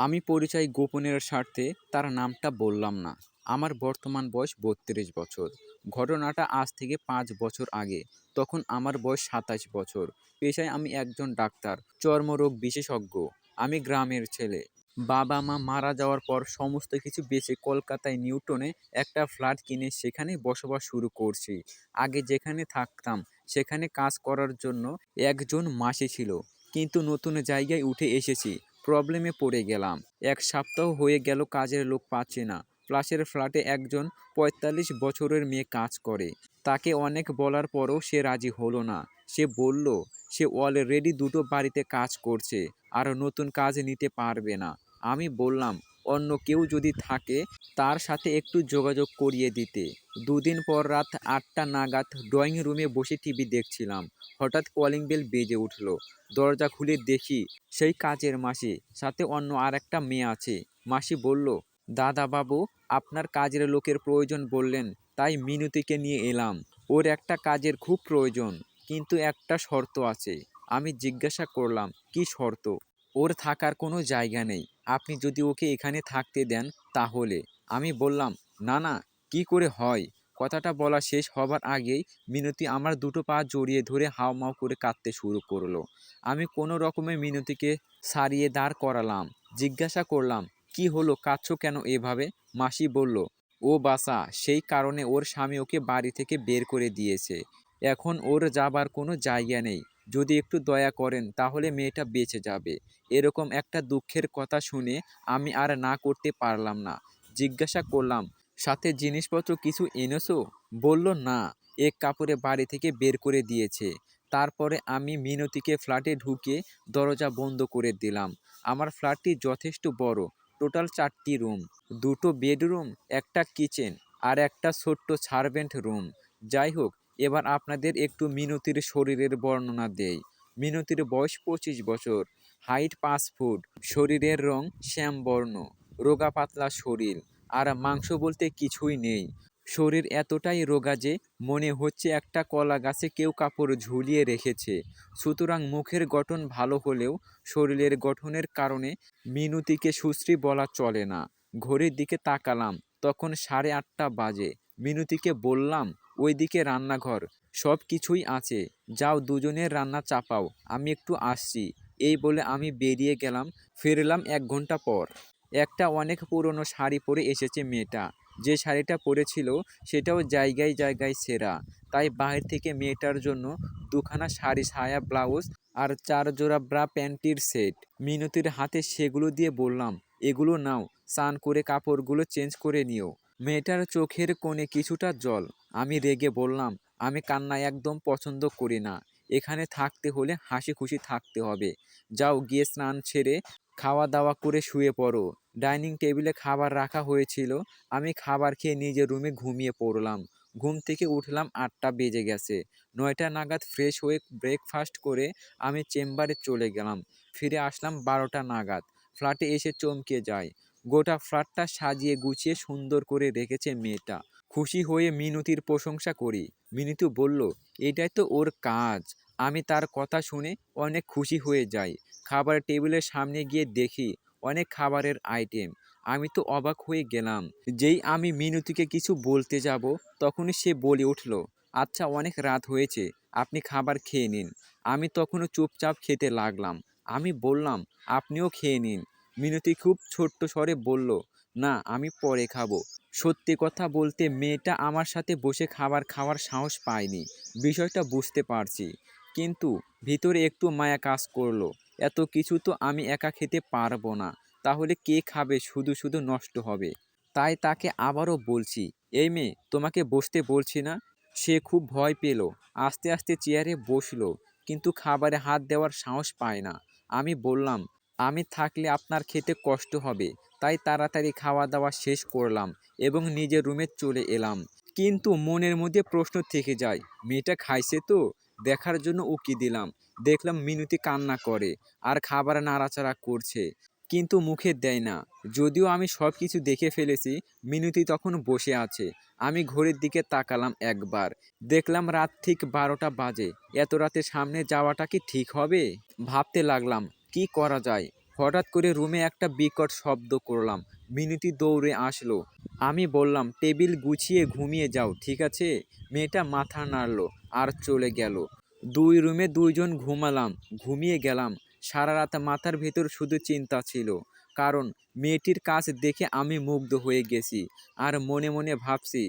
আমি পরিচয় গোপনের স্বার্থে তার নামটা বললাম না। আমার বর্তমান বয়স বত্রিশ বছর। ঘটনাটা আজ থেকে পাঁচ বছর আগে। তখন আমার বয়স সাতাশ বছর। পেশায় আমি একজন ডাক্তার, চর্মরোগ বিশেষজ্ঞ। আমি গ্রামের ছেলে। বাবা মা মারা যাওয়ার পর সমস্ত কিছু বেচে কলকাতায় নিউটনে একটা ফ্ল্যাট কিনে সেখানে বসবাস শুরু করছি। আগে যেখানে থাকতাম, সেখানে কাজ করার জন্য একজন মাসি ছিল। কিন্তু নতুন জায়গায় উঠে এসেছি। প্রবলেমে পড়ে গেলাম। এক সপ্তাহ হয়ে গেল কাজের লোক পাচ্ছে না। প্লাসের ফ্ল্যাটে একজন পঁয়তাল্লিশ বছরের মেয়ে কাজ করে। তাকে অনেক বলার পরও সে রাজি হলো না। সে বলল, সে অলরেডি দুটো বাড়িতে কাজ করছে, আর নতুন কাজ নিতে পারবে না। আমি বললাম অন্য কেউ যদি থাকে, তার সাথে একটু যোগাযোগ করিয়ে দিতে। দুদিন পর রাত আটটা নাগাদ ড্রয়িং রুমে বসে টিভি দেখছিলাম। হঠাৎ কলিং বেল বেজে উঠল। দরজা খুলে দেখি সেই কাজের মাসি, সাথে অন্য আর একটা মেয়ে আছে। মাসি বলল দাদা বাবু আপনার কাজের লোকের প্রয়োজন বললেন, তাই মিনতিকে নিয়ে এলাম। ওর একটা কাজের খুব প্রয়োজন, কিন্তু একটা শর্ত আছে। আমি জিজ্ঞাসা করলাম, কি শর্ত? ওর থাকার কোনো জায়গা নেই। আপনি যদি ওকে এখানে থাকতে দেন তাহলে। আমি বললাম, না না, কি করে হয়? কথাটা বলা শেষ হবার আগেই মিনতি আমার দুটো পা জড়িয়ে ধরে হাওমাও করে কাঁদতে শুরু করল। আমি কোনো রকমে মিনতিকে সারিয়ে দাঁড় করালাম। জিজ্ঞাসা করলাম, কি হলো, কাঁদছো কেন এভাবে? মাসি বলল, ও বাসা সেই কারণে ওর স্বামী ওকে বাড়ি থেকে বের করে দিয়েছে। এখন ওর যাবার কোনো জায়গা নেই। যদি একটু দয়া করেন, তাহলে মেয়েটা বেঁচে যাবে। এরকম একটা দুঃখের কথা শুনে আমি আর না করতে পারলাম না। জিজ্ঞাসা করলাম, সাথে জিনিসপত্র কিছু এনেছো? বলল, না, এক কাপড়ে বাড়ি থেকে বের করে দিয়েছে। তারপরে আমি মিনতিকে ফ্ল্যাটে ঢুকে দরজা বন্ধ করে দিলাম। আমার ফ্ল্যাটটি যথেষ্ট বড়, টোটাল চারটি রুম, দুটো বেডরুম, একটা কিচেন আর একটা ছোট্ট সার্ভেন্ট রুম। যাই হোক এবার আপনাদের একটু মিনতির শরীরের বর্ণনা দেই। মিনতির বয়স পঁচিশ বছর, হাইট পাঁচ ফুট, শরীরের রং শ্যামবর্ণ, রোগা পাতলা শরীর, আর মাংস বলতে কিছুই নেই। শরীর এতটাই রোগা যে মনে হচ্ছে একটা কলা গাছে কেউ কাপড় ঝুলিয়ে রেখেছে। সুতরাং মুখের গঠন ভালো হলেও শরীরের গঠনের কারণে মিনতিকে সুশ্রী বলা চলে না। ঘড়ির দিকে তাকালাম, তখন সাড়ে আটটা বাজে। মিনতিকে বললাম, ওইদিকে রান্নাঘর সব কিছুই আছে। যাও দুজনের রান্না চাপাও, আমি একটু আসছি। এই বলে আমি বেরিয়ে গেলাম, ফিরলাম এক ঘণ্টা পর। একটা অনেক পুরনো শাড়ি পরে এসেছে মেয়েটা। যে শাড়িটা পরেছিল, সেটাও জায়গায় জায়গায় সেরা। তাই বাইরে থেকে মেয়েটার জন্য দুখানা শাড়ি, সায়া ব্লাউজ আর চার জোড়া ব্রা প্যান্টির সেট। মিনতির হাতে সেগুলো দিয়ে বললাম, এগুলো নাও, স্নান করে কাপড়গুলো চেঞ্জ করে নিও। মেয়েটার চোখের কোণে কিছুটা জল। আমি রেগে বললাম, আমি কান্না একদম পছন্দ করি না। এখানে থাকতে হলে হাসি খুশি থাকতে হবে। যাও গিয়ে স্নান ছেড়ে খাওয়া দাওয়া করে শুয়ে পড়ো। ডাইনিং টেবিলে খাবার রাখা হয়েছিল। আমি খাবার খেয়ে নিজের রুমে ঘুমিয়ে পড়লাম। ঘুম থেকে উঠলাম আটটা বেজে গেছে। নয়টা নাগাদ ফ্রেশ হয়ে ব্রেকফাস্ট করে আমি চেম্বারে চলে গেলাম। ফিরে আসলাম বারোটা নাগাদ। ফ্ল্যাটে এসে চমকে যায় গোটা ফ্ল্যাটটা সাজিয়ে গুছিয়ে সুন্দর করে রেখেছে মেয়েটা। খুশি হয়ে মিনতির প্রশংসা করি। মিনতি বলল, এটাই তো ওর কাজ। আমি তার কথা শুনে অনেক খুশি হয়ে যাই। খাবার টেবিলের সামনে গিয়ে দেখি অনেক খাবারের আইটেম। আমি তো অবাক হয়ে গেলাম। যেই আমি মিনতিকে কিছু বলতে যাব, তখনই সে বলে উঠল আচ্ছা অনেক রাত হয়েছে, আপনি খাবার খেয়ে নিন। আমি তখনও চুপচাপ খেতে লাগলাম। আমি বললাম, আপনিও খেয়ে নিন। মিনতি খুব ছোট্ট স্বরে বলল, না, আমি পরে খাব। সত্যি কথা বলতে মেয়েটা আমার সাথে বসে খাবার খাওয়ার সাহস পায়নি। বিষয়টা বুঝতে পারছি। কিন্তু ভিতরে একটু মায়া কাজ করল। এত কিছু তো আমি একা খেতে পারব না। তাহলে কে খাবে? শুধু শুধু নষ্ট হবে। তাই তাকে আবারও বলছি, এই মেয়ে, তোমাকে বসতে বলছি না? সে খুব ভয় পেল, আস্তে আস্তে চেয়ারে বসল। কিন্তু খাবারে হাত দেওয়ার সাহস পায় না। আমি বললাম আমি থাকলে আপনার খেতে কষ্ট হবে। তাই তাড়াতাড়ি খাওয়া দাওয়া শেষ করলাম এবং নিজের রুমে চলে এলাম। কিন্তু মনের মধ্যে প্রশ্ন থেকে যায়, মেয়েটা খাইছে তো? দেখার জন্য উকি দিলাম। দেখলাম মিনতি কান্না করে আর খাবার নাড়াচাড়া করছে। কিন্তু মুখে দেয় না। যদিও আমি সব কিছু দেখে ফেলেছি, মিনতি তখন বসে আছে। আমি ঘড়ির দিকে তাকালাম একবার। দেখলাম রাত ঠিক বারোটা বাজে। এত রাতে সামনে যাওয়াটা কি ঠিক হবে? ভাবতে লাগলাম কি করা যায়? হঠাৎ করে রুমে একটা বিকট শব্দ করলাম। মিনতি দৌড়ে আসলো। আমি বললাম, টেবিল গুছিয়ে ঘুমিয়ে যাও, ঠিক আছে? মেয়েটা মাথা নাড়লো আর চলে গেল। দুই রুমে দুইজন ঘুমালাম, ঘুমিয়ে গেলাম। সারা রাত মাথার ভেতর শুধু চিন্তা ছিল। কারণ মেয়েটির কাজ দেখে আমি মুগ্ধ হয়ে গেছি আর মনে মনে ভাবছি,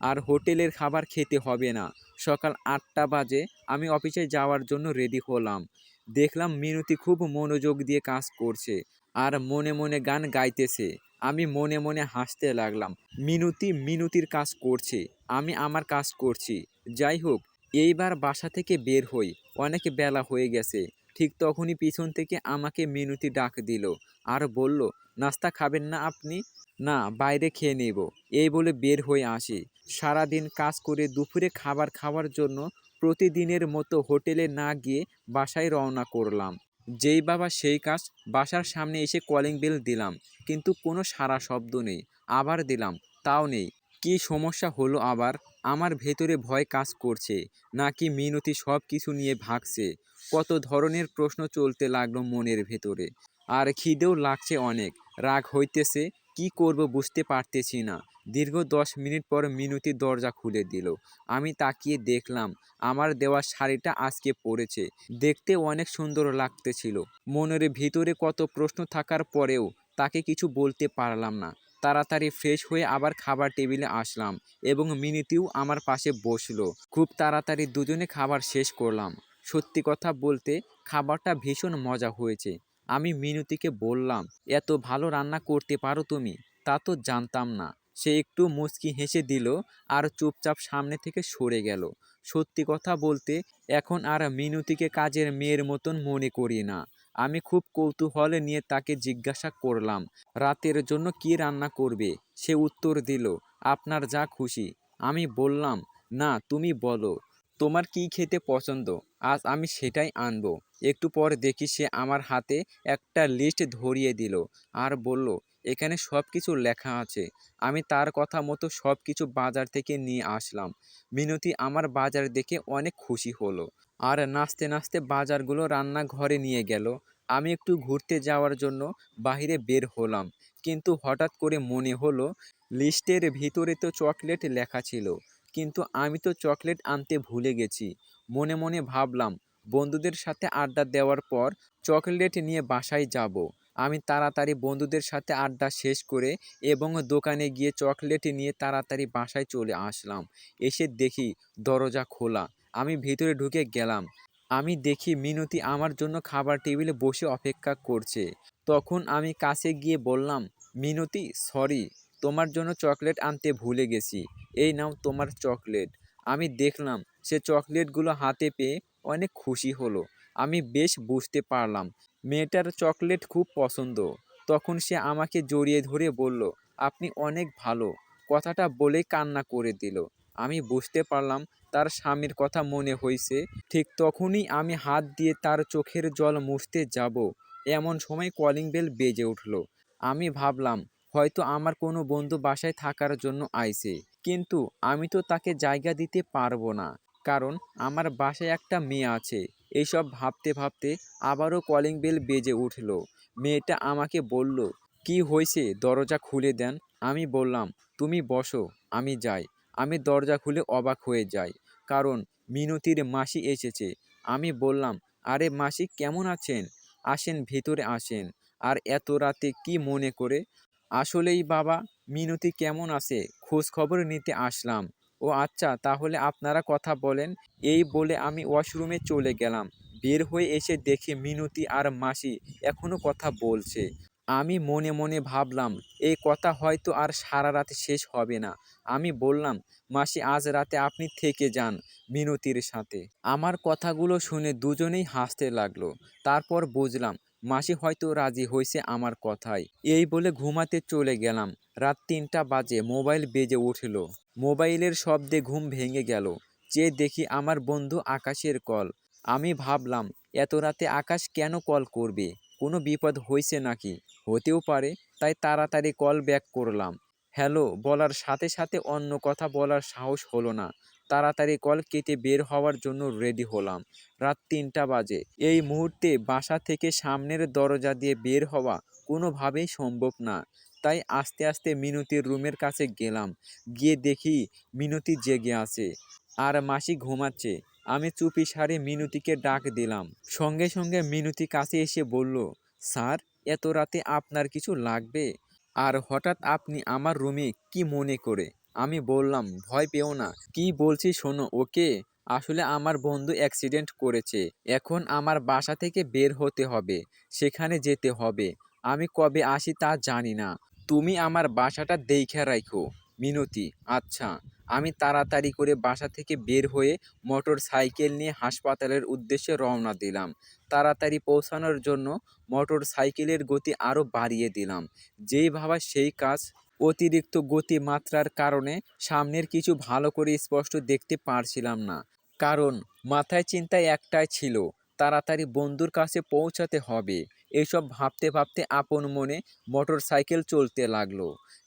আর হোটেলের খাবার খেতে হবে না। সকাল আটটা বাজে, আমি অফিসে যাওয়ার জন্য রেডি হলাম। দেখলাম মিনতি খুব মনোযোগ দিয়ে কাজ করছে আর মনে মনে গান গাইতেছে। আমি মনে মনে হাসতে লাগলাম, মিনতি, মিনতির কাজ করছে, আমি আমার কাজ করছি। যাই হোক, এইবার বাসা থেকে বের হই, অনেক বেলা হয়ে গেছে। ঠিক তখনই পিছন থেকে আমাকে মিনতি ডাক দিল আর বলল, নাস্তা খাবেন না আপনি? না, বাইরে খেয়ে নেব। এই বলে বের হয়ে আসি। সারাদিন কাজ করে দুপুরে খাবার খাওয়ার জন্য প্রতিদিনের মতো হোটেলে না গিয়ে বাসায় রওনা করলাম। যেই বাবা সেই কাজ, বাসার সামনে এসে কলিং বেল দিলাম, কিন্তু কোনো সারা শব্দ নেই। আবার দিলাম, তাও নেই। কি সমস্যা হলো আবার? আমার ভেতরে ভয় কাজ করছে, নাকি মিনতি সব কিছু নিয়ে ভাগছে? কত ধরনের প্রশ্ন চলতে লাগল মনের ভেতরে। আর খিদেও লাগছে অনেক। রাগ হইতেছে কি করব বুঝতে পারতেছি না। দীর্ঘ দশ মিনিট পর মিনতি দরজা খুলে দিল। আমি তাকিয়ে দেখলাম, আমার দেওয়া শাড়িটা আজকে পরেছে। দেখতে অনেক সুন্দর লাগতেছিল। মনের ভিতরে কত প্রশ্ন থাকার পরেও তাকে কিছু বলতে পারলাম না। তাড়াতাড়ি ফ্রেশ হয়ে আবার খাবার টেবিলে আসলাম এবং মিনিতিও আমার পাশে বসল। খুব তাড়াতাড়ি দুজনে খাবার শেষ করলাম। সত্যি কথা বলতে, খাবারটা ভীষণ মজা হয়েছে। আমি মিনতিকে বললাম, এত ভালো রান্না করতে পারো তুমি? তা তো জানতাম না। সে একটু মুচকি হেসে দিল আর চুপচাপ সামনে থেকে সরে গেল। সত্যি কথা বলতে, এখন আর মিনতিকে কাজের মেয়ের মতন মনে করি না। আমি খুব কৌতূহলে নিয়ে তাকে জিজ্ঞাসা করলাম, রাতের জন্য কি রান্না করবে? সে উত্তর দিল, আপনার যা খুশি। আমি বললাম, না, তুমি বলো, তোমার কি খেতে পছন্দ? আজ আমি সেটাই আনব। একটু পর দেখি সে আমার হাতে একটা লিস্ট ধরিয়ে দিল আর বলল, এখানে সব কিছু লেখা আছে। আমি তার কথা মতো সব কিছু বাজার থেকে নিয়ে আসলাম। মিনতি আমার বাজার দেখে অনেক খুশি হলো। আর নাচতে নাচতে বাজারগুলো রান্নাঘরে নিয়ে গেল। আমি একটু ঘুরতে যাওয়ার জন্য বাইরে বের হলাম। কিন্তু হঠাৎ করে মনে হলো, লিস্টের ভিতরে তো চকলেট লেখা ছিল। কিন্তু আমি তো চকলেট আনতে ভুলে গেছি। মনে মনে ভাবলাম বন্ধুদের সাথে আড্ডা দেওয়ার পর চকলেট নিয়ে বাসায় যাব। আমি তাড়াতাড়ি বন্ধুদের সাথে আড্ডা শেষ করে এবং দোকানে গিয়ে চকলেট নিয়ে তাড়াতাড়ি বাসায় চলে আসলাম। এসে দেখি দরজা খোলা। আমি ভিতরে ঢুকে গেলাম। আমি দেখি মিনতি আমার জন্য খাবার টেবিলে বসে অপেক্ষা করছে। তখন আমি কাছে গিয়ে বললাম, মিনতি, সরি, তোমার জন্য চকলেট আনতে ভুলে গেছি। এই নাও তোমার চকলেট। আমি দেখলাম সে চকলেটগুলো হাতে পেয়ে অনেক খুশি হলো। আমি বেশ বুঝতে পারলাম। মেয়েটার চকলেট খুব পছন্দ। তখন সে আমাকে জড়িয়ে ধরে বলল, আপনি অনেক ভালো। কথাটা বলেই কান্না করে দিল। আমি বুঝতে পারলাম তার স্বামীর কথা মনে হয়েছে। ঠিক তখনই আমি হাত দিয়ে তার চোখের জল মুছতে যাব। এমন সময় কলিং বেল বেজে উঠল। আমি ভাবলাম, হয়তো আমার কোনো বন্ধু বাসায় থাকার জন্য আইছে। কিন্তু আমি তো তাকে জায়গা দিতে পারব না। কারণ আমার বাসায় একটা মেয়ে আছে। এইসব ভাবতে ভাবতে আবারও কলিং বেল বেজে উঠল। মেয়েটা আমাকে বলল, কি হয়েছে? দরজা খুলে দেন। আমি বললাম, তুমি বসো, আমি যাই। আমি দরজা খুলে অবাক হয়ে যাই, কারণ মিনতির মাসি এসেছে। আমি বললাম, আরে মাসি, কেমন আছেন? আসেন, ভেতরে আসেন। আর এত রাতে কি মনে করে? আসলেই বাবা, মিনতি কেমন আছে? খোঁজ খবর নিতে আসলাম। ও আচ্ছা তাহলে আপনারা কথা বলেন। এই বলে আমি ওয়াশরুমে চলে গেলাম। বের হয়ে এসে দেখি মিনতি আর মাসি এখনও কথা বলছে। আমি মনে মনে ভাবলাম এই কথা হয়তো আর সারা রাতে শেষ হবে না। আমি বললাম, মাসি, আজ রাতে আপনি থেকে যান মিনতির সাথে। আমার কথাগুলো শুনে দুজনেই হাসতে লাগল। তারপর বুঝলাম মাসি হয়তো রাজি হয়েছে আমার কথায়। এই বলে ঘুমাতে চলে গেলাম। রাত তিনটা বাজে, মোবাইল বেজে উঠল। মোবাইলের শব্দে ঘুম ভেঙে গেল। চেয়ে দেখি আমার বন্ধু আকাশের কল। আমি ভাবলাম, এত রাতে আকাশ কেন কল করবে? কোনো বিপদ হয়েছে নাকি? হতেও পারে, তাই তাড়াতাড়ি কল ব্যাক করলাম। হ্যালো, বলার সাথে সাথে অন্য কথা বলার সাহস হলো না। তাড়াতাড়ি কল কেটে বের হওয়ার জন্য রেডি হলাম। রাত তিনটা বাজে। এই মুহূর্তে বাসা থেকে সামনের দরজা দিয়ে বের হওয়া কোনোভাবেই সম্ভব না। তাই আস্তে আস্তে মিনতির রুমের কাছে গেলাম। গিয়ে দেখি মিনতি জেগে আছে আর মাসি ঘুমাচ্ছে। আমি চুপি সারে মিনতিকে ডাক দিলাম। সঙ্গে সঙ্গে মিনতি কাছে এসে বলল, স্যার, এত রাতে আপনার কিছু লাগবে? আর হঠাৎ আপনি আমার রুমে কি মনে করে আমি বললাম, ভয় পেও না। কি বলছি শোনো, ওকে? আসলে আমার বন্ধু অ্যাক্সিডেন্ট করেছে। এখন আমার বাসা থেকে বের হতে হবে। সেখানে যেতে হবে। আমি কবে আসি তা জানি না। তুমি আমার বাসাটা দেখে রাখো। মিনতি আচ্ছা। আমি তাড়াতাড়ি করে বাসা থেকে বের হয়ে মোটর সাইকেল নিয়ে হাসপাতালের উদ্দেশ্যে রওনা দিলাম। তাড়াতাড়ি পৌঁছানোর জন্য মোটর সাইকেলের গতি আরও বাড়িয়ে দিলাম। যেই ভাবা সেই কাজ অতিরিক্ত গতি মাত্রার কারণে সামনের কিছু ভালো করে স্পষ্ট দেখতে পারছিলাম না। কারণ মাথায় চিন্তায় একটাই ছিল, তাড়াতাড়ি বন্ধুর কাছে পৌঁছাতে হবে। এইসব ভাবতে ভাবতে আপন মনে মোটর সাইকেল চলতে লাগল।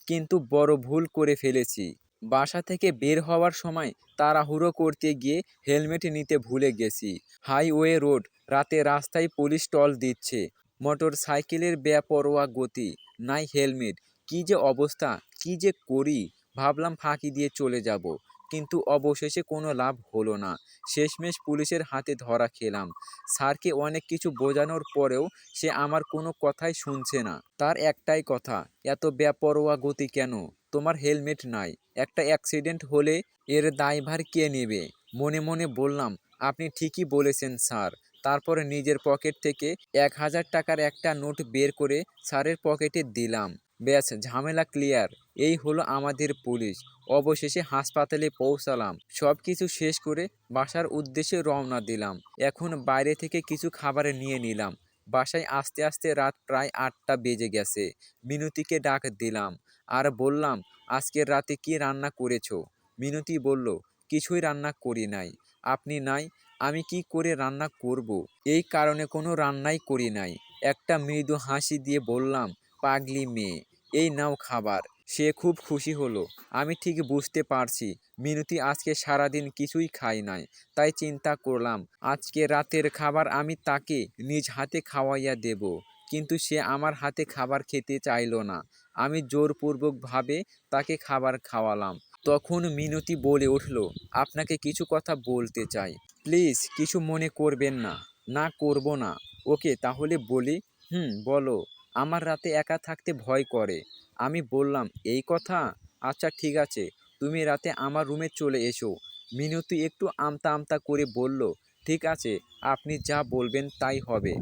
কিন্তু বড় ভুল করে ফেলেছি। বাসা থেকে বের হওয়ার সময় তাড়াহুড়ো করতে গিয়ে হেলমেট নিতে ভুলে গেছি। হাইওয়ে রোড রাতে রাস্তায় পুলিশ টল দিচ্ছে। মোটর সাইকেলের বেপরোয়া গতি, নাই হেলমেট। কি যে অবস্থা, কি যে করি, ভাবলাম ফাঁকি দিয়ে চলে যাব। কিন্তু অবশেষে কোনো লাভ হলো না। শেষমেশ পুলিশের হাতে ধরা খেলাম। স্যারকে অনেক কিছু বোঝানোর পরেও সে আমার কোনো কথাই শুনছে না। তার একটাই কথা, এত বেপরোয়া গতি কেন? তোমার হেলমেট নাই। একটা অ্যাক্সিডেন্ট হলে এর দায়ভার কে নেবে? মনে মনে বললাম, আপনি ঠিকই বলেছেন স্যার। তারপরে নিজের পকেট থেকে এক হাজার টাকার একটা নোট বের করে স্যারের পকেটে দিলাম। ব্যাস ঝামেলা ক্লিয়ার এই হলো আমাদের পুলিশ। অবশেষে হাসপাতালে পৌঁছালাম। সব কিছু শেষ করে বাসার উদ্দেশ্যে রওনা দিলাম। এখন বাইরে থেকে কিছু খাবার নিয়ে নিলাম। বাসায় আস্তে আস্তে রাত প্রায় আটটা বেজে গেছে। মিনতিকে ডাক দিলাম। আর বললাম, আজকের রাতে কি রান্না করেছ? মিনতি বলল, কিছুই রান্না করি নাই। আপনি নাই, আমি কি করে রান্না করব। এই কারণে কোনো রান্নাই করি নাই। একটা মৃদু হাসি দিয়ে বললাম পাগলি মেয়ে। এই নাও খাবার। সে খুব খুশি হলো। আমি ঠিক বুঝতে পারছি। মিনতি আজকে সারাদিন কিছুই খাই নাই। তাই চিন্তা করলাম, আজকে রাতের খাবার আমি তাকে নিজ হাতে খাওয়াইয়া দেব। কিন্তু সে আমার হাতে খাবার খেতে চাইলো না। আমি জোরপূর্বকভাবে তাকে খাবার খাওয়ালাম। তখন মিনতি বলে উঠল, আপনাকে কিছু কথা বলতে চাই। প্লিজ, কিছু মনে করবেন না। না করব না। ওকে তাহলে বলি, হুম, বলো। আমার রাতে একা থাকতে ভয় করে। আমি বললাম, এই কথা? আচ্ছা ঠিক আছে। তুমি রাতে আমার রুমে চলে এসো। মিনতি একটু আমতা আমতা করে বলল, ঠিক আছে, আপনি যা বলবেন তাই হবে।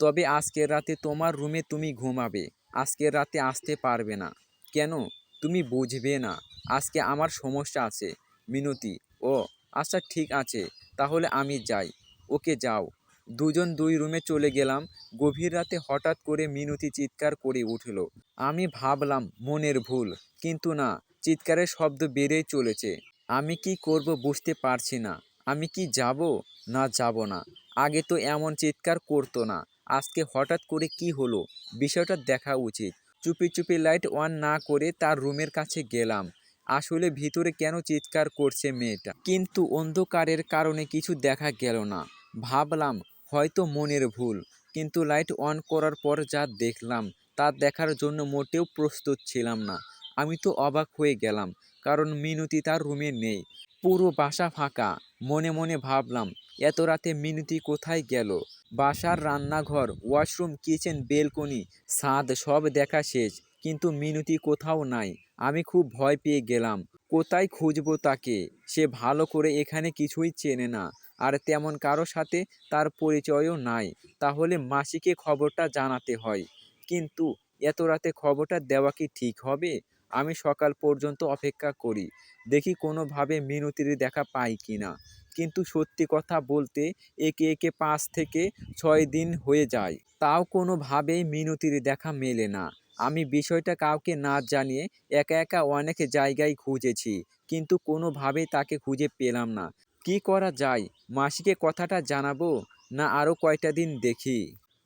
তবে আজকের রাতে তোমার রুমে তুমি ঘুমাবে। আজকের রাতে আসতে পারবে না। কেন? তুমি বুঝবে না। আজকে আমার সমস্যা আছে। মিনতি, ও আচ্ছা ঠিক আছে। তাহলে আমি যাই। ওকে যাও। দুজন দুই রুমে চলে গেলাম। গভীর রাতে হঠাৎ করে মিনতি চিৎকার করে উঠল। আমি ভাবলাম, মনের ভুল। কিন্তু না, চিৎকারের শব্দ বেড়েই চলেছে। আমি কি করব বুঝতে পারছি না। আমি কি যাব? না যাব না। আগে তো এমন চিৎকার করতো না। আজকে হঠাৎ করে কি হলো? বিষয়টা দেখা উচিত। চুপি চুপি লাইট অন না করে তার রুমের কাছে গেলাম। আসলে ভিতরে কেন চিৎকার করছে মেয়েটা? কিন্তু অন্ধকারের কারণে কিছু দেখা গেল না। ভাবলাম হয়তো মনের ভুল, কিন্তু লাইট অন করার পর যা দেখলাম, তা দেখার জন্য মোটেও প্রস্তুত ছিলাম না। আমি তো অবাক হয়ে গেলাম, কারণ মিনতি তার রুমে নেই। পুরো বাসা ফাঁকা। মনে মনে ভাবলাম, এত রাতে মিনতি কোথায় গেল? বাসার রান্নাঘর, ওয়াশরুম, কিচেন, বেলকনি, ছাদ, সব দেখা শেষ, কিন্তু মিনতি কোথাও নাই। আমি খুব ভয় পেয়ে গেলাম, কোথায় খুঁজবো তাকে? সে ভালো করে এখানে কিছুই চেনে না। আর তেমন কারও সাথে তার পরিচয়ও নাই। তাহলে মাসিকে খবরটা জানাতে হয়। কিন্তু এত রাতে খবরটা দেওয়া কি ঠিক হবে? আমি সকাল পর্যন্ত অপেক্ষা করি। দেখি কোনোভাবে মিনতির দেখা পাই কি না কিন্তু সত্যি কথা বলতে একে একে পাঁচ থেকে ছয় দিন হয়ে যায়। তাও কোনোভাবেই মিনতির দেখা মেলে না। আমি বিষয়টা কাউকে না জানিয়ে একা একা অনেক জায়গায় খুঁজেছি। কিন্তু কোনোভাবেই তাকে খুঁজে পেলাম না। কি করা যায়? মাসিকে কথাটা জানাব, না আরও কয়টা দিন দেখি।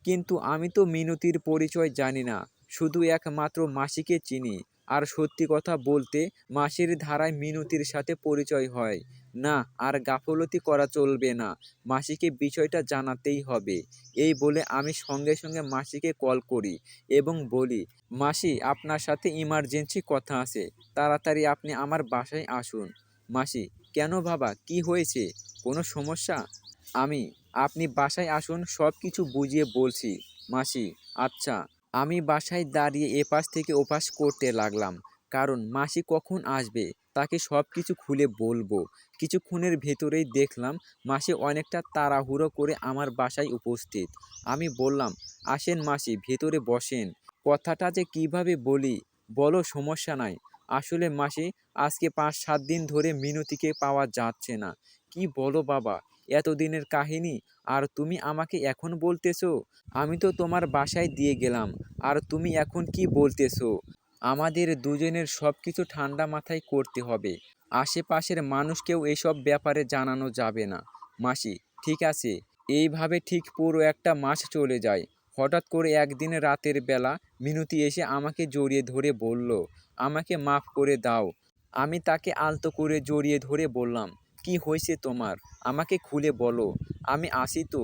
কিন্তু আমি তো মিনতির পরিচয় জানি না, শুধু একমাত্র মাসিকে চিনি। আর সত্যি কথা বলতে, মাসির ধারায় মিনতির সাথে পরিচয় হয়। না, আর গাফলতি করা চলবে না। মাসিকে বিষয়টা জানাতেই হবে। এই বলে আমি সঙ্গে সঙ্গে মাসিকে কল করি এবং বলি, মাসি, আপনার সাথে ইমার্জেন্সি কথা আছে। তাড়াতাড়ি আপনি আমার বাসায় আসুন। মাসি, কেন বাবা? কি হয়েছে? কোনো সমস্যা? আমি, আপনি বাসায় আসুন সব কিছু বুঝিয়ে বলছি। মাসি আচ্ছা। আমি বাসায় দাঁড়িয়ে এপাশ থেকে ওপাশ করতে লাগলাম। কারণ মাসি কখন আসবে? তাকে সব কিছু খুলে বলব। কিছুক্ষণের ভেতরেই দেখলাম, মাসি অনেকটা তাড়াহুড়ো করে আমার বাসায় উপস্থিত। আমি বললাম, আসেন মাসি, ভেতরে বসেন। কথাটা যে কীভাবে বলি? বলো, সমস্যা নাই। আসলে মাসি, আজকে পাঁচ সাত দিন ধরে মিনতিকে পাওয়া যাচ্ছে না। কি বলো বাবা, এতদিনের কাহিনী, আর তুমি আমাকে এখন বলতেছো? আমি তো তোমার বাসায় দিয়ে গেলাম, আর তুমি এখন কি বলতেছো? আমাদের দুজনের সব কিছু ঠান্ডা মাথায় করতে হবে। আশেপাশের মানুষকেও এসব ব্যাপারে জানানো যাবে না। মাসি, ঠিক আছে। এইভাবে ঠিক পুরো একটা মাস চলে যায়। হঠাৎ করে একদিন রাতের বেলা মিনতি এসে আমাকে জড়িয়ে ধরে বলল, আমাকে মাফ করে দাও। আমি তাকে আলতো করে জড়িয়ে ধরে বললাম, কি হয়েছে তোমার? আমাকে খুলে বলো। আমি আসি তো।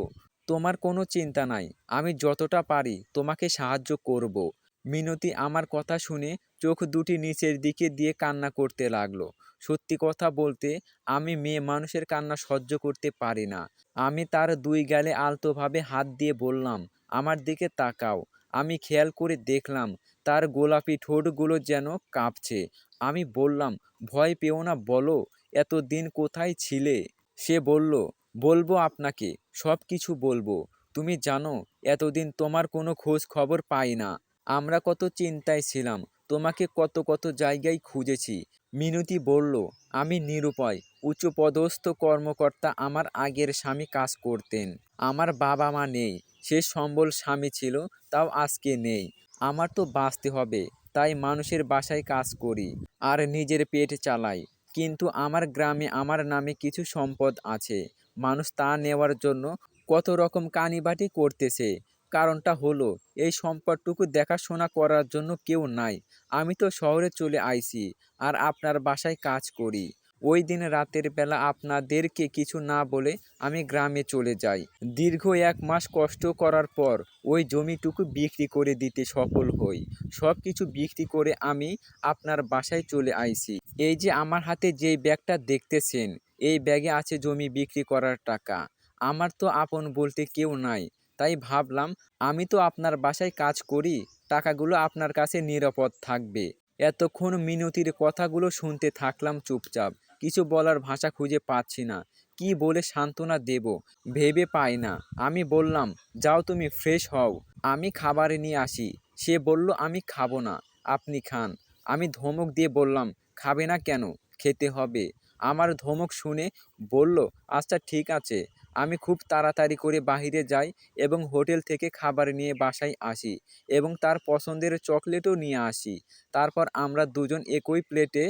তোমার কোনো চিন্তা নাই। আমি যতটা পারি তোমাকে সাহায্য করব। মিনতি আমার কথা শুনে চোখ দুটি নিচের দিকে দিয়ে কান্না করতে লাগল। সত্যি কথা বলতে, আমি মেয়ে মানুষের কান্না সহ্য করতে পারি না। আমি তার দুই গালে আলতোভাবে হাত দিয়ে বললাম আমার দিকে তাকাও। আমি খেয়াল করে দেখলাম, তার গোলাপি ঠোঁটগুলো যেন কাঁপছে। আমি বললাম, ভয় পেও না, বলো, এতদিন কোথায় ছিলে? সে বলল, বলব আপনাকে, সব কিছু বলব। তুমি জানো, এতদিন তোমার কোনো খোঁজ খবর পাই না। আমরা কত চিন্তায় ছিলাম তোমাকে কত কত জায়গায় খুঁজেছি। মিনতি বলল, আমি নিরুপায়, উচ্চপদস্থ কর্মকর্তা আমার আগের স্বামী কাজ করতেন। আমার বাবা মা নেই, সে সম্বল স্বামী ছিল, তাও আজকে নেই। আমার তো বাঁচতে হবে, তাই মানুষের বাসায় কাজ করি, আর নিজের পেট চালাই। কিন্তু আমার গ্রামে আমার নামে কিছু সম্পদ আছে। মানুষ তা নেওয়ার জন্য কত রকম কানিবাটি করতেছে। কারণটা হলো, এই সম্পদটুকু দেখাশোনা করার জন্য কেউ নাই। আমি তো শহরে চলে আইছি আর আপনার বাসায় কাজ করি। ওই দিন রাতের বেলা আপনাদেরকে কিছু না বলে আমি গ্রামে চলে যাই। দীর্ঘ এক মাস কষ্ট করার পর ওই জমিটুকু বিক্রি করে দিতে সফল হই। সব কিছু বিক্রি করে আমি আপনার বাসায় চলে আইছি। এই যে আমার হাতে যেই ব্যাগটা দেখতেছেন, এই ব্যাগে আছে জমি বিক্রি করার টাকা। আমার তো আপন বলতে কেউ নাই। তাই ভাবলাম, আমি তো আপনার বাসায় কাজ করি, টাকাগুলো আপনার কাছে নিরাপদ থাকবে। এতক্ষণ মিনতির কথাগুলো শুনতে থাকলাম চুপচাপ। কিছু বলার ভাষা খুঁজে পাচ্ছি না। কি বলে সান্ত্বনা দেব? ভেবে পাই না। আমি বললাম, যাও তুমি ফ্রেশ হও। আমি খাবার নিয়ে আসি। সে বলল, আমি খাব না। আপনি খান। আমি ধমক দিয়ে বললাম, খাবে না কেন? খেতে হবে। আমার ধমক শুনে বলল আচ্ছা ঠিক আছে। আমি খুব তাড়াতাড়ি করে বাহিরে যাই এবং হোটেল থেকে খাবার নিয়ে বাসায় আসি এবং তার পছন্দের চকলেটও নিয়ে আসি। তারপর আমরা দুজন একই প্লেটে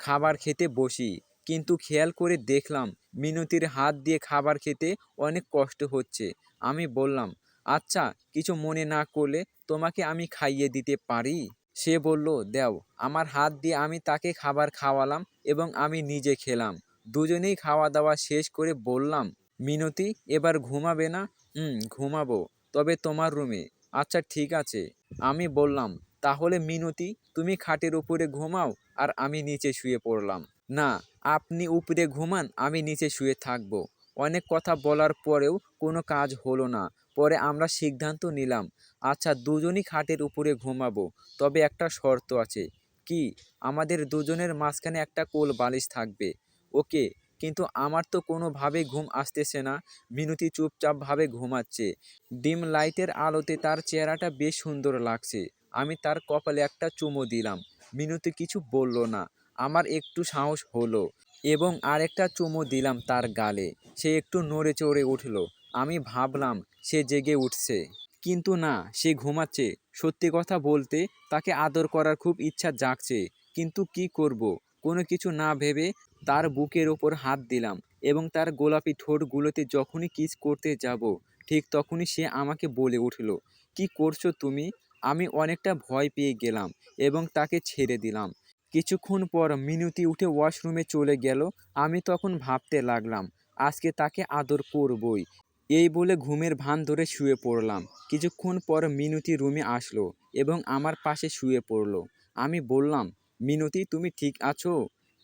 খাবার খেতে বসি। কিন্তু খেয়াল করে দেখলাম, মিনতির হাত দিয়ে খাবার খেতে অনেক কষ্ট হচ্ছে। আমি বললাম আচ্ছা কিছু মনে না করলে তোমাকে আমি খাইয়ে দিতে পারি? সে বলল, দেও, আমার হাত দিয়ে আমি তাকে খাবার খাওয়ালাম এবং আমি নিজে খেলাম। দুজনেই খাওয়া দাওয়া শেষ করে বললাম মিনতি, এবার ঘুমাবে না? হুম, ঘুমাবো, তবে তোমার রুমে। আচ্ছা ঠিক আছে। আমি বললাম, তাহলে মিনতি, তুমি খাটের উপরে ঘুমাও আর আমি নিচে শুয়ে পড়লাম। না, আপনি উপরে ঘুমান, আমি নিচে শুয়ে থাকব। অনেক কথা বলার পরেও কোনো কাজ হলো না। পরে আমরা সিদ্ধান্ত নিলাম আচ্ছা দুজনই খাটের উপরে ঘুমাবো, তবে একটা শর্ত আছে। কি? আমাদের দুজনের মাঝখানে একটা কোল বালিশ থাকবে। ওকে কিন্তু আমার তো কোনোভাবে ঘুম আসতেছে না। মিনতি চুপচাপভাবে ঘুমাচ্ছে। ডিম লাইটের আলোতে তার চেহারাটা বেশ সুন্দর লাগছে। আমি তার কপালে একটা চুমো দিলাম। মিনতি কিছু বলল না। আমার একটু সাহস হলো এবং আরেকটা চুমো দিলাম তার গালে। সে একটু নড়ে চড়ে উঠল। আমি ভাবলাম, সে জেগে উঠছে। কিন্তু না, সে ঘুমাচ্ছে। সত্যি কথা বলতে তাকে আদর করার খুব ইচ্ছা জাগছে। কিন্তু কি করব? কোনো কিছু না ভেবে তার বুকের ওপর হাত দিলাম এবং তার গোলাপি ঠোঁটগুলোতে যখনই কিস করতে যাব, ঠিক তখনই সে আমাকে বলে উঠল, কি করছ তুমি? আমি অনেকটা ভয় পেয়ে গেলাম এবং তাকে ছেড়ে দিলাম। কিছুক্ষণ পর মিনতি উঠে ওয়াশরুমে চলে গেল। আমি তখন ভাবতে লাগলাম, আজকে তাকে আদর করবই। এই বলে ঘুমের ভান ধরে শুয়ে পড়লাম। কিছুক্ষণ পর মিনতি রুমে আসলো এবং আমার পাশে শুয়ে পড়ল। আমি বললাম মিনতি, তুমি ঠিক আছো?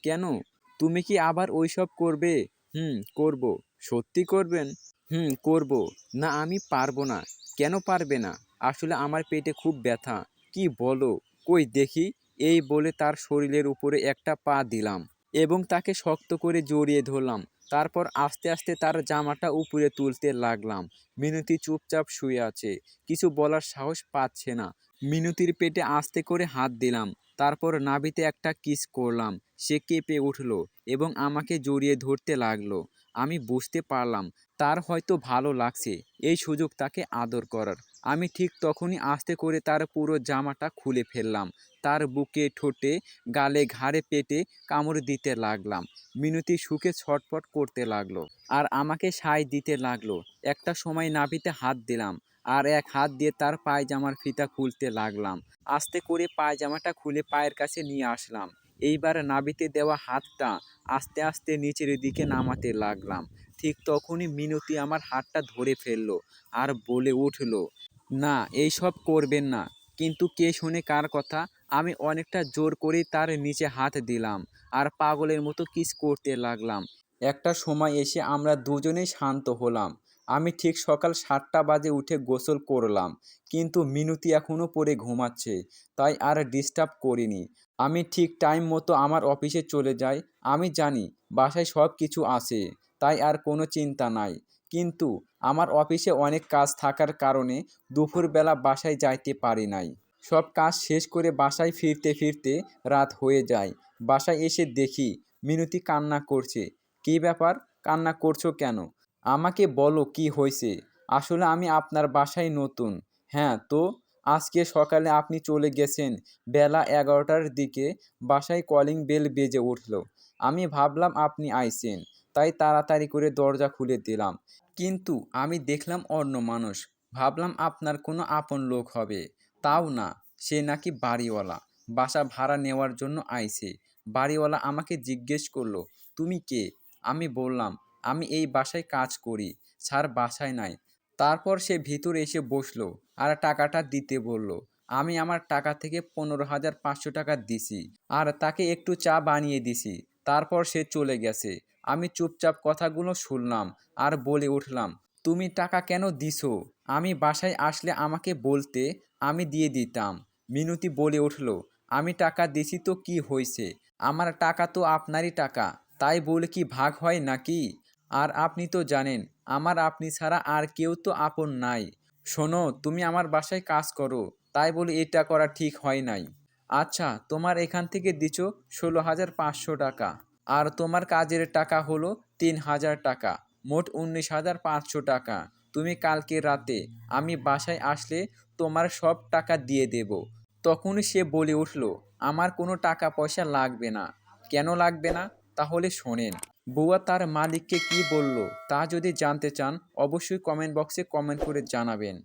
কেন? তুমি কি আবার ওইসব করবে? হুম, করব। সত্যি করবেন? হুম, করব। না, আমি পারব না। কেন পারবে না? আসলে আমার পেটে খুব ব্যথা। কি বলো? কই, দেখি। এই বলে তার শরীরের উপরে একটা পা দিলাম এবং তাকে শক্ত করে জড়িয়ে ধরলাম। তারপর আস্তে আস্তে তার জামাটা উপরে তুলতে লাগলাম। মিনতি চুপচাপ শুয়ে আছে। কিছু বলার সাহস পাচ্ছে না। মিনতির পেটে আস্তে করে হাত দিলাম। তারপর নাভিতে একটা কিস করলাম। সে কেঁপে উঠল এবং আমাকে জড়িয়ে ধরতে লাগল। আমি বুঝতে পারলাম, তার হয়তো ভালো লাগছে। এই সুযোগ তাকে আদর করার। আমি ঠিক তখনই আস্তে করে তার পুরো জামাটা খুলে ফেললাম। তার বুকে ঠোঁটে, গালে ঘাড়ে পেটে কামড় দিতে লাগলাম। মিনতি সুখে ছটফট করতে লাগল। আর আমাকে সায় দিতে লাগল। একটা সময় নাভিতে হাত দিলাম। আর এক হাত দিয়ে তার পায়জামার ফিতা খুলতে লাগলাম। আস্তে করে পায়জামাটা খুলে পায়ের কাছে নিয়ে আসলাম। এইবার নাভিতে দেওয়া হাতটা আস্তে আস্তে নিচের দিকে নামাতে লাগলাম। ঠিক তখনই মিনতি আমার হাতটা ধরে ফেলল আর বলে উঠল, না এইসব করবেন না। কিন্তু কে শোনে কার কথা? আমি অনেকটা জোর করেই তার নিচে হাত দিলাম আর পাগলের মতো কিস করতে লাগলাম। একটা সময় এসে আমরা দুজনেই শান্ত হলাম। আমি ঠিক সকাল সাতটা বাজে উঠে গোসল করলাম, কিন্তু মিনতি এখনও পড়ে ঘুমাচ্ছে, তাই আর ডিস্টার্ব করিনি। আমি ঠিক টাইম মতো আমার অফিসে চলে যাই, আমি জানি বাসায় সব কিছু আছে, তাই আর কোনো চিন্তা নাই। কিন্তু আমার অফিসে অনেক কাজ থাকার কারণে দুপুরবেলা বাসায় যাইতে পারি নাই। সব কাজ শেষ করে বাসায় ফিরতে ফিরতে রাত হয়ে যায়। বাসায় এসে দেখি মিনতি কান্না করছে। কী ব্যাপার? কান্না করছ কেন? আমাকে বলো কি হয়েছে? আসলে আমি আপনার বাসায় নতুন। হ্যাঁ তো? আজকে সকালে আপনি চলে গেছেন। বেলা এগারোটার দিকে বাসায় কলিং বেল বেজে উঠল। আমি ভাবলাম আপনি আইছেন, তাই তাড়াতাড়ি করে দরজা খুলে দিলাম। কিন্তু আমি দেখলাম অন্য মানুষ। ভাবলাম আপনার কোনো আপন লোক হবে। তাও না, সে নাকি বাড়িওয়ালা। বাসা ভাড়া নেওয়ার জন্য আইছে। বাড়িওয়ালা আমাকে জিজ্ঞেস করল, তুমি কে? আমি বললাম আমি এই বাসায় কাজ করি স্যার বাসায় নাই। তারপর সে ভিতরে এসে বসল আর টাকাটা দিতে বলল। আমি আমার টাকা থেকে পনেরো হাজার পাঁচশো টাকা দিছি আর তাকে একটু চা বানিয়ে দিছি। তারপর সে চলে গেছে। আমি চুপচাপ কথাগুলো শুনলাম আর বলে উঠলাম, তুমি টাকা কেন দিছো? আমি বাসায় আসলে আমাকে বলতে আমি দিয়ে দিতাম। মিনতি বলে উঠল, আমি টাকা দিছি তো কি হয়েছে? আমার টাকা তো আপনারই টাকা, তাই বলে কি ভাগ হয় নাকি? আর আপনি তো জানেন, আমার আপনি ছাড়া আর কেউ তো আপন নাই। শোনো, তুমি আমার বাসায় কাজ করো, তাই বলে এটা করা ঠিক হয় নাই। আচ্ছা তোমার এখান থেকে দিছো ষোলো হাজার পাঁচশো টাকা, আর তোমার কাজের টাকা হলো তিন হাজার টাকা, মোট উনিশ হাজার পাঁচশো টাকা। তুমি কালকে রাতে আমি বাসায় আসলে তোমার সব টাকা দিয়ে দেব। তখনই সে বলে উঠল, আমার কোনো টাকা পয়সা লাগবে না। কেন লাগবে না? তাহলে শোনেন বুয়া তার মালিককে কী বলল তা যদি জানতে চান, অবশ্যই কমেন্ট বক্সে কমেন্ট করে জানাবেন।